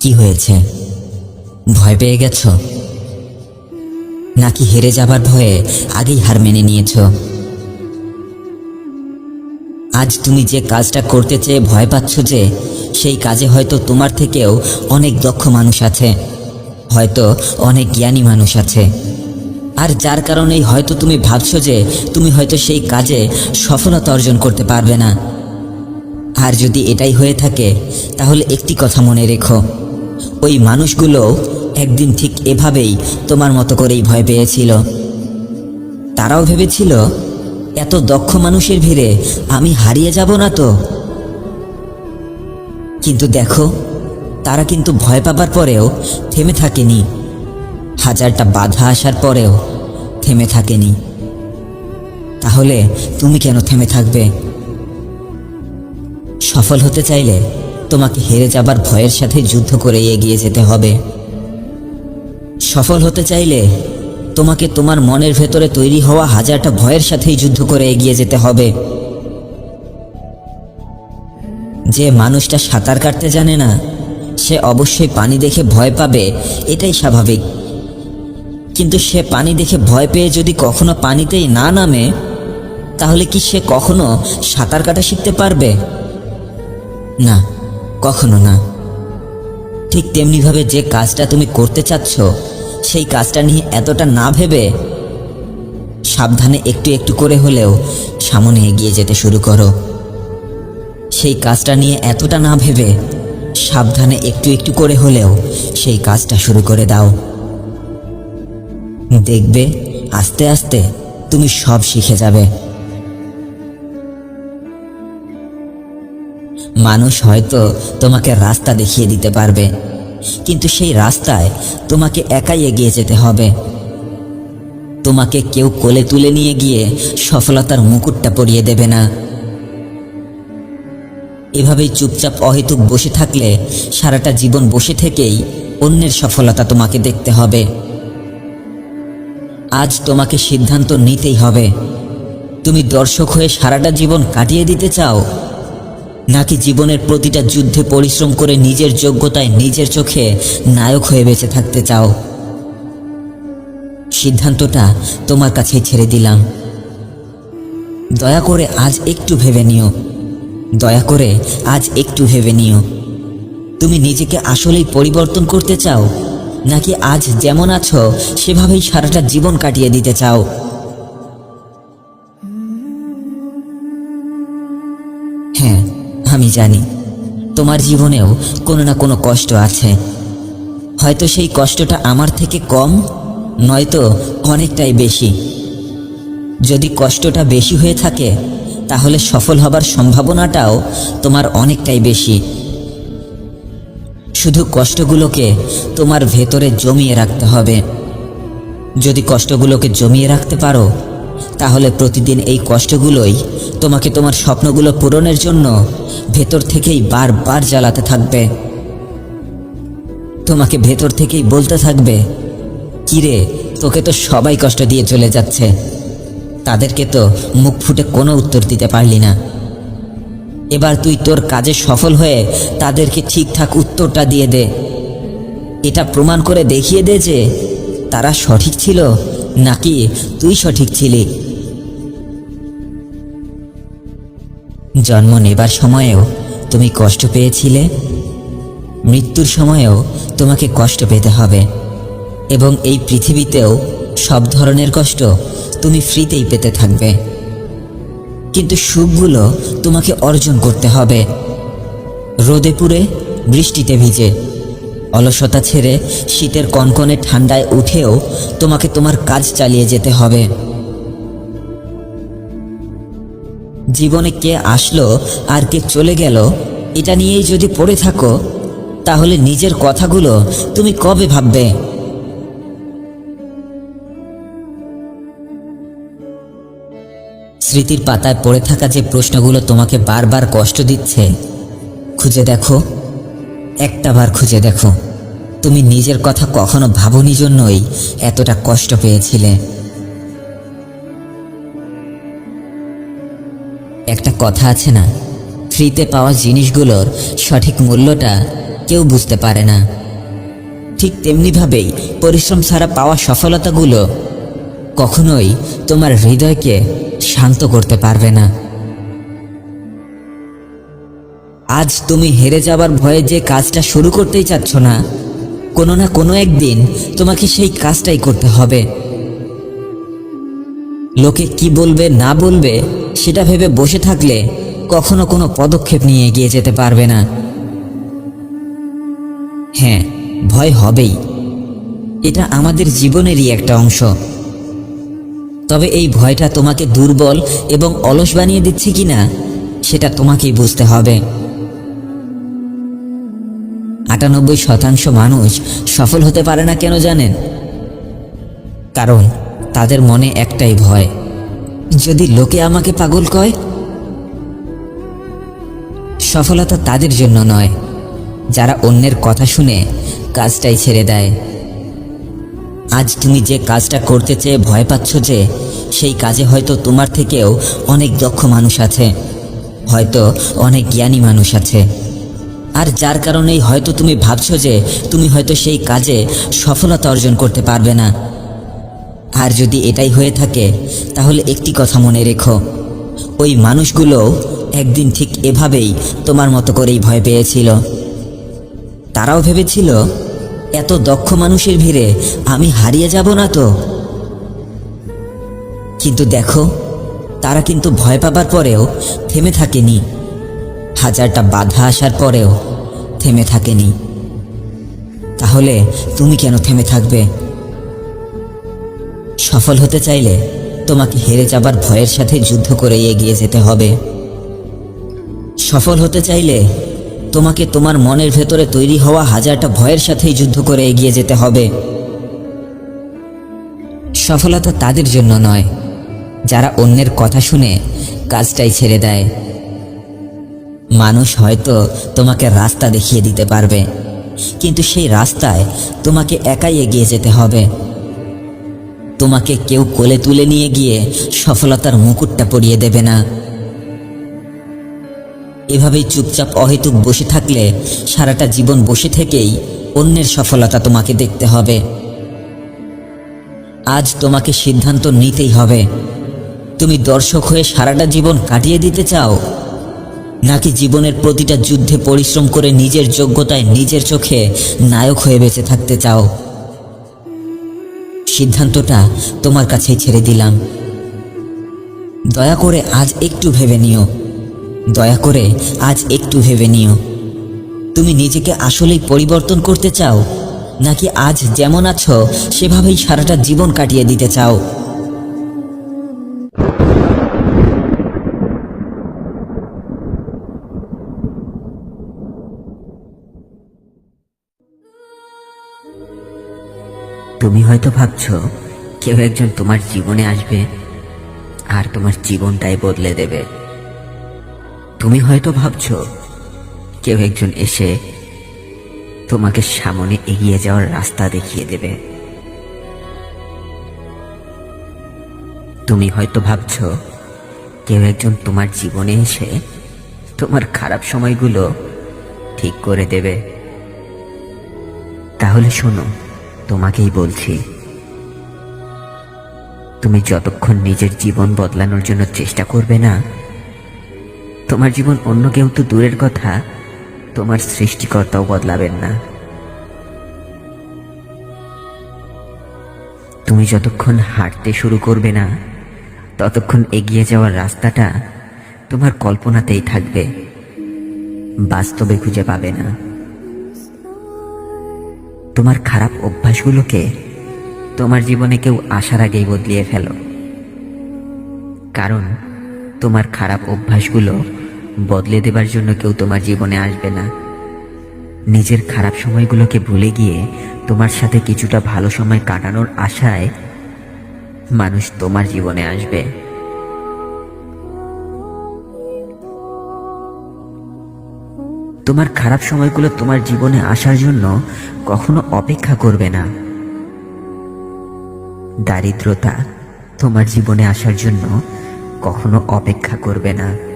কি হয়েছে? ভয় পেয়ে গেছ? নাকি হেরে যাবার ভয়ে আগেই হার মেনে নিয়েছ? আজ তুমি যে কাজটা করতে চেয়ে ভয় পাচ্ছ যে, সেই কাজে হয়তো তোমার থেকেও অনেক দক্ষ মানুষ আছে, হয়তো অনেক জ্ঞানী মানুষ আছে। আর যার কারণেই হয়তো তুমি ভাবছ যে, তুমি হয়তো সেই কাজে সফলতা অর্জন করতে পারবে না। আর যদি এটাই হয়ে থাকে, তাহলে একটি কথা মনে রেখো। ওই মানুষগুলো একদিন ঠিক এভাবেই তোমার মতো করেই ভয় পেয়েছিল। তারাও ভেবেছিল, এত দক্ষ মানুষের ভিড়ে আমি হারিয়ে যাব না তো? কিন্তু দেখো, তারা কিন্তু ভয় পাবার পরেও থেমে থাকেনি। হাজারটা বাধা আসার পরেও থেমে থাকেনি। তাহলে তুমি কেন থেমে থাকবে? সফল হতে চাইলে তোমাকে হেরে যাবার ভয়ের সাথে যুদ্ধ করে এগিয়ে যেতে হবে। সফল হতে চাইলে তোমাকে তোমার মনের ভেতরে তৈরি হওয়া হাজারটা ভয়ের সাথেই যুদ্ধ করে এগিয়ে যেতে হবে। যে মানুষটা সাঁতার কাটতে জানে না, সে অবশ্যই পানি দেখে ভয় পাবে, এটাই স্বাভাবিক। কিন্তু সে পানি দেখে ভয় পেয়ে যদি কখনো পানিতেই না নামে, তাহলে কি সে কখনো সাঁতার কাটা শিখতে পারবে? না। কখনো না। ঠিক তেমনিভাবে যে কাজটা তুমি করতে চাচ্ছ, সেই কাজটা নিয়ে এতটা না ভেবে সাবধানে একটু একটু করে হলেও সামনে এগিয়ে যেতে শুরু করো। সেই কাজটা নিয়ে এতটা না ভেবে সাবধানে একটু একটু করে হলেও সেই কাজটা শুরু করে দাও। দেখবে, আস্তে আস্তে তুমি সব শিখে যাবে। মানুষ হয়তো তোমাকে রাস্তা দেখিয়ে দিতে পারবে। কিন্তু সেই রাস্তায় তোমাকে একাই এগিয়ে যেতে হবে। তোমাকে কেউ কোলে তুলে নিয়ে গিয়ে সফলতার মুকুটটা পরিয়ে দেবে না। এভাবেই চুপচাপ অহেতুক বসে থাকলে সারাটা জীবন বসে থেকেই অন্যের সফলতা তোমাকে দেখতে হবে। আজ তোমাকে সিদ্ধান্ত নিতেই হবে। তুমি দর্শক হয়ে সারাটা জীবন কাটিয়ে দিতে চাও? নাকি জীবনের প্রতিটা যুদ্ধে পরিশ্রম করে নিজের যোগ্যতায় নিজের চোখে নায়ক হয়ে বেঁচে থাকতে চাও? সিদ্ধান্তটা তোমার কাছেই ছেড়ে দিলাম। দয়া করে আজ একটু ভেবে নিও। দয়া করে আজ একটু ভেবে নিও। তুমি নিজেকে আসলেই পরিবর্তন করতে চাও? নাকি আজ যেমন আছো, সেভাবেই সারাটা জীবন কাটিয়ে দিতে চাও? আমি জানি, তোমার জীবনেও কোনো না কোনো কষ্ট আছে। হয়তো সেই কষ্টটা আমার থেকে কম, নয়তো অনেকটাই বেশি। যদি কষ্টটা বেশি হয়ে থাকে, তাহলে সফল হবার সম্ভাবনাটাও তোমার অনেকটাই বেশি। শুধু কষ্টগুলোকে তোমার ভেতরে জমিয়ে রাখতে হবে। যদি কষ্টগুলোকে জমিয়ে রাখতে পারো তাহলে প্রতিদিন এই কষ্টগুলোই তোমাকে তোমার স্বপ্নগুলো পূরণের জন্য ভেতর থেকেই বারবার জ্বালাতে থাকবে। তোমাকে ভেতর থেকেই বলতে থাকবে, কিরে, তোকে তো সবাই কষ্ট দিয়ে চলে যাচ্ছে। তাদেরকে তো মুখ ফুটে কোনো উত্তর দিতে পারলি না। এবার তুই তোর কাজে সফল হয়ে তাদেরকে ঠিকঠাক উত্তরটা দিয়ে দে। এটা প্রমাণ করে দেখিয়ে দে যে তারা সঠিক ছিল নাকি তুই সঠিক ছিলি? জন্ম নেবার সময়েও তুমি কষ্ট পেয়েছিলে? মৃত্যুর সময়েও তোমাকে কষ্ট পেতে হবে। এবং এই পৃথিবীতেও সব ধরনের কষ্ট তুমি ফ্রিতেই পেতে থাকবে। কিন্তু সুখগুলো তোমাকে অর্জন করতে হবে। রোদে পুড়ে বৃষ্টিতে ভিজে। অলসতা ছেড়ে শীতের কনকনে ঠান্ডায় উঠেও তোমাকে তোমার কাজ চালিয়ে যেতে হবে। জীবনে কে আসলো, আর কে চলে গেল, এটা নিয়েই যদি পড়ে থাকো, তাহলে নিজের কথাগুলো তুমি কবে ভাববে? স্মৃতির পাতায় পড়ে থাকা যে প্রশ্নগুলো তোমাকে বারবার কষ্ট দিচ্ছে, খুঁজে দেখো। একটাবার খুঁজে দেখো। তুমি নিজের কথা কখনো ভাবনি জন্যই এতটা কষ্ট পেয়েছিলে। একটা কথা আছে না, ফ্রিতে পাওয়া জিনিসগুলোর সঠিক মূল্যটা কেউ বুঝতে পারে না। ঠিক তেমনিভাবেই পরিশ্রম ছাড়া পাওয়া সফলতাগুলো কখনোই তোমার হৃদয়কে শান্ত করতে পারবে না। আজ তুমি হেরে যাবার ভয়ে যে কাজটা শুরু করতেই চাচ্ছ না, কোনো না কোনো একদিন তোমাকে সেই কাজটাই করতে হবে। লোকে কি বলবে, না বলবে, সেটা ভেবে বসে থাকলে কখনো কোনো পদক্ষেপ নিয়ে এগিয়ে যেতে পারবে না। হ্যাঁ ভয় হবেই। এটা আমাদের জীবনেরই একটা অংশ। তবে এই ভয়টা তোমাকে দুর্বল এবং অলস বানিয়ে দিচ্ছে কিনা, সেটা তোমাকেই বুঝতে হবে। আটানব্বই শতাংশ মানুষ সফল হতে পারে না কেন জানেন? কারণ তাদের মনে একটাই ভয়, যদি লোকে আমাকে পাগল কয়? সফলতা তাদের জন্য নয়, যারা অন্যের কথা শুনে কাজটাই ছেড়ে দেয়। আজ তুমি যে কাজটা করতে চেয়ে ভয় পাচ্ছ যে, সেই কাজে হয়তো তোমার থেকেও অনেক দক্ষ মানুষ আছে, হয়তো অনেক জ্ঞানী মানুষ আছে। আর যার কারণেই হয়তো তুমি ভাবছ যে তুমি হয়তো সেই কাজে সফলতা অর্জন করতে পারবে না। আর যদি এটাই হয়ে থাকে, তাহলে একটি কথা মনে রেখো। ওই মানুষগুলো একদিন ঠিক এভাবেই তোমার মতো করেই ভয় পেয়েছিল। তারাও ভেবেছিল, এত দক্ষ মানুষের ভিড়ে আমি হারিয়ে যাব না তো? কিন্তু দেখো, তারা কিন্তু ভয় পাবার পরেও থেমে থাকেনি। হাজারটা বাধা আসার পরেও থেমে থাকেনি। তাহলে তুমি কেন থেমে থাকবে? সফল হতে চাইলে তোমাকে হেরে যাবার ভয়ের সাথে যুদ্ধ করে এগিয়ে যেতে হবে। সফল হতে চাইলে তোমাকে তোমার মনের ভেতরে তৈরি হওয়া হাজারটা ভয়ের সাথেই যুদ্ধ করে এগিয়ে যেতে হবে। সফলতা তাদের জন্য নয়, যারা অন্যের কথা শুনে কাজটাই ছেড়ে দেয়। মানুষ হয়তো তোমাকে রাস্তা দেখিয়ে দিতে পারবে। কিন্তু সেই রাস্তায় তোমাকে একাই এগিয়ে যেতে হবে। তোমাকে কেউ কোলে তুলে নিয়ে গিয়ে সফলতার মুকুটটা পরিয়ে দেবে না। এভাবেই চুপচাপ অহেতুক বসে থাকলে সারাটা জীবন বসে থেকেই অন্যের সফলতা তোমাকে দেখতে হবে। আজ তোমাকে সিদ্ধান্ত নিতেই হবে। তুমি দর্শক হয়ে সারাটা জীবন কাটিয়ে দিতে চাও? নাকি জীবনের প্রতিটা যুদ্ধে পরিশ্রম করে নিজের যোগ্যতায় নিজের চোখে নায়ক হয়ে বেঁচে থাকতে চাও? সিদ্ধান্তটা তোমার কাছেই ছেড়ে দিলাম। দয়া করে আজ একটু ভেবে নিও। দয়া করে আজ একটু ভেবে নিও। তুমি নিজেকে আসলেই পরিবর্তন করতে চাও? নাকি আজ যেমন আছো, সেভাবেই সারাটা জীবন কাটিয়ে দিতে চাও? তুমি হয়তো ভাবছ, কেউ একজন তোমার জীবনে আসবে আর তোমার জীবনটাই বদলে দেবে। তুমি হয়তো ভাবছ, কেউ একজন এসে তোমাকে সামনে এগিয়ে যাওয়ার রাস্তা দেখিয়ে দেবে। তুমি হয়তো ভাবছ, কেউ একজন তোমার জীবনে এসে তোমার খারাপ সময়গুলো ঠিক করে দেবে। তাহলে শোনো তোমাকেই বলছি। তুমি যতক্ষণ নিজের জীবন বদলানোর জন্য চেষ্টা করবে না, তোমার জীবন অন্য কেউ তো দূরের কথা, তোমার সৃষ্টিকর্তাও বদলাবেন না। তুমি যতক্ষণ হাঁটতে শুরু করবে না, ততক্ষণ এগিয়ে যাওয়ার রাস্তাটা তোমার কল্পনাতেই থাকবে, বাস্তবে খুঁজে পাবে না। তোমার খারাপ অভ্যাসগুলোকে তোমার জীবনে কেউ আসার আগেই বদলিয়ে ফেলো। কারণ তোমার খারাপ অভ্যাসগুলো বদলে দেবার জন্য কেউ তোমার জীবনে আসবে না। নিজের খারাপ সময়গুলোকে ভুলে গিয়ে তোমার সাথে কিছুটা ভালো সময় কাটানোর আশায় মানুষ তোমার জীবনে আসবে। তোমার খারাপ সময়গুলো তোমার জীবনে আসার জন্য কখনো অপেক্ষা করবে না। দারিদ্রতা তোমার জীবনে আসার জন্য কখনো অপেক্ষা করবে না।